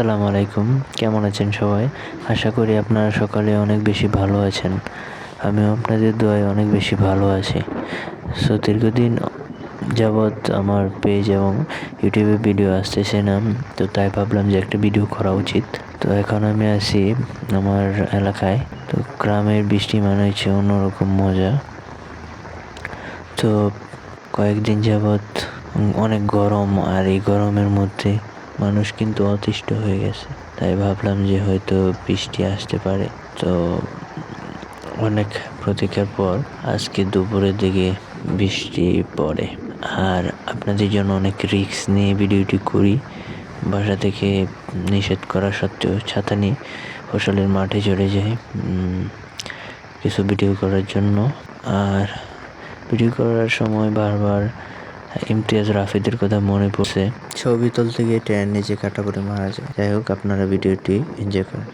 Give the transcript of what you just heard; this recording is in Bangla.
আসসালামু আলাইকুম। কেমন আছেন সবাই? আশা করি আপনারা সকালে অনেক বেশি ভালো আছেন। আমিও আপনাদের দোয়ায় অনেক বেশি ভালো আছি। সো, দীর্ঘদিন যাবৎ আমার পেজ এবং ইউটিউবে ভিডিও আসতেছে না, তো তাই ভাবলাম যে একটা ভিডিও করা উচিত। তো এখন আমি আছি আমার এলাকায়, তো গ্রামের বৃষ্টি মানে হচ্ছে অন্যরকম মজা। তো কয়েকদিন যাবৎ অনেক গরম, আর এই গরমের মধ্যে মানুষ কিন্তু অতিষ্ঠ হয়ে গেছে। তাই ভাবলাম যে হয়তো বৃষ্টি আসতে পারে। তো অনেক প্রতীক্ষার পর আজকে দুপুরের দিকে বৃষ্টি পড়ে। আর আপনাদের জন্য অনেক রিস্ক নিয়ে ভিডিওটি করি। বাসা থেকে নিষেধ করা সত্ত্বেও ছাতা নিয়ে ফসলের মাঠে চলে যাই। কিছু ভিডিও করার জন্য। আর ভিডিও করার সময় বারবার ইমতিয়াজ রাফিদের কথা মনে পড়ছে। ছবি তুলতে গিয়ে ট্রেন নিচে কাটা করে মারা যায়। যাই হোক, আপনারা ভিডিওটি এনজয় করেন।